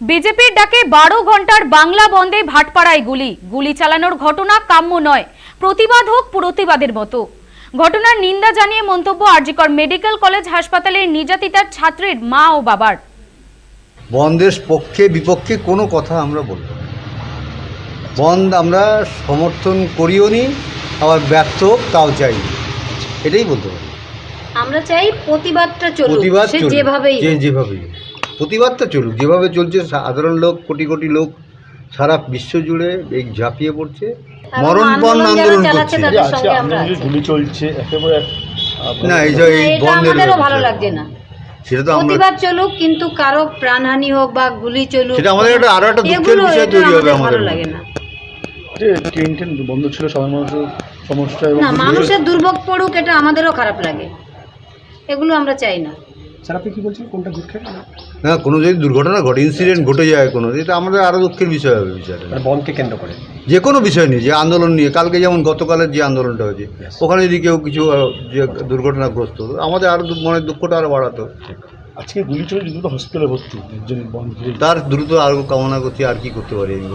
বিজেপির ডাকে বারো ঘণ্টার বাংলা বন্ধে ভাটপাড়ায় গুলি। গুলি চালানোর ঘটনা কাম্য নয় প্রতিবাদ হোক প্রতিবাদের মতো। ঘটনার নিন্দা জানিয়ে মন্তব্য আরজিকর মেডিকেল কলেজ হাসপাতালের নির্যাতিতার ছাত্রের মা ও বাবার। বন্ধের পক্ষে বিপক্ষে কোনো কথা আমরা বলব বন্ধ আমরা সমর্থন করিও নি আবার ব্যর্থ তাও চাই এটাই বলতে পারি। আমরা চাই প্রতিবাদটা চলুক প্রতিবাদ যেভাবেই যেভাবেই। প্রতিবাদটা চলুক যেভাবে চলছে সাধারণ লোক কোটি কোটি লোক সারা বিশ্ব জুড়ে এই ঝাঁপিয়ে পড়ছে মরণপণ আন্দোলন করছে। গুলি চলছে একেবারে না এই যে এই বন্ধের ভালো লাগছে না। সেটা তো প্রতিবাদ চলুক কিন্তু কারও প্রাণহানি হোক বা গুলি চলুক সেটা আমাদের একটা আরও একটা দুঃখের বিষয় তৈরি হবে আমাদের আমাদের লাগে না ট্রেন ট্রেন বন্ধ ছিল সাধারণ মানুষের সমস্যা এবং মানুষের দুর্ভোগ পড়ুক এটা আমাদেরও খারাপ লাগে। এগুলো আমরা চাই না। স্যার আপনি কি বলছেন? কোনটা দুঃখের? না কোনো যদি দুর্ঘটনা ঘটে ইনসিডেন্ট ঘটে যায় কোনো এটা আমাদের আরও দুঃখের বিষয় হবে বিষয়টা মানে বন্ধকে কেন্দ্র করে? যে কোনো বিষয় নিয়ে যে আন্দোলন নিয়ে কালকে যেমন গতকালের যে আন্দোলনটা হয়েছে ওখানে যদি কেউ কিছু যে দুর্ঘটনাগ্রস্ত আমাদের আরও মনের দুঃখটা আরও বাড়াতো। আজকে গুলি চলে দ্রুত হসপিটালে ভর্তি তার দ্রুত আরও কামনা করছি আর কি করতে পারি আমি